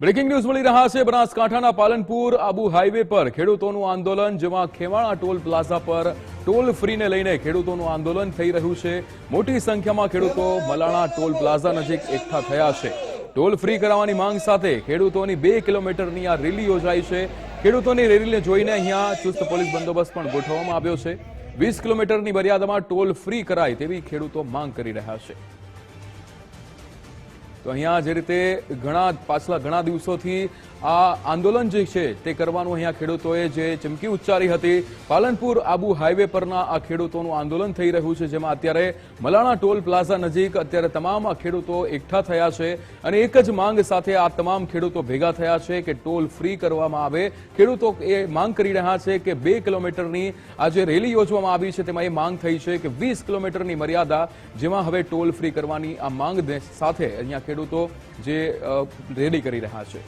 Breaking news મળી રહ્યા છે. બનાસકાંઠાના પાલનપુર આબુ હાઈવે પર ખેડૂતોનું આંદોલન, જેમાં ખેવાણા ટોલ પ્લાઝા પર ટોલ ફ્રીને લઈને ખેડૂતોનું આંદોલન થઈ રહ્યું છે. મોટી સંખ્યામાં ખેડૂતો મલાણા ટોલ પ્લાઝા નજીક એકઠા થયા છે. ટોલ ફ્રી કરાવવાની માંગ સાથે ખેડૂતોની બે કિલોમીટરની આ રેલી યોજાઈ છે. ખેડૂતોની રેલીને જોઈને અહીંયા ચુસ્ત પોલીસ બંદોબસ્ત પણ ગોઠવવામાં આવ્યો છે. વીસ કિલોમીટરની મર્યાદામાં ટોલ ફ્રી કરાય તેવી ખેડૂતો માંગ કરી રહ્યા છે. તો અહીંયા જે રીતે ઘણા પાછલા ઘણા દિવસોથી આ આંદોલન જે છે તે કરવાનું અહીંયા ખેડૂતોએ જે ચમકી ઉચ્ચારી હતી, પાલનપુર આબુ હાઈવે પરના આ ખેડૂતોનું આંદોલન થઈ રહ્યું છે, જેમાં અત્યારે મલાણા ટોલ પ્લાઝા નજીક અત્યારે તમામ ખેડૂતો એકઠા થયા છે અને એક જ માંગ સાથે આ તમામ ખેડૂતો ભેગા થયા છે કે ટોલ ફ્રી કરવામાં આવે. ખેડૂતો એ માંગ કરી રહ્યા છે કે બે કિલોમીટરની આ જે રેલી યોજવામાં આવી છે તેમાં એ માંગ થઈ છે કે વીસ કિલોમીટરની મર્યાદા, જેમાં હવે ટોલ ફ્રી કરવાની આ માંગ સાથે અહીંયા ખેડૂતો જે રેલી કરી રહ્યા છે.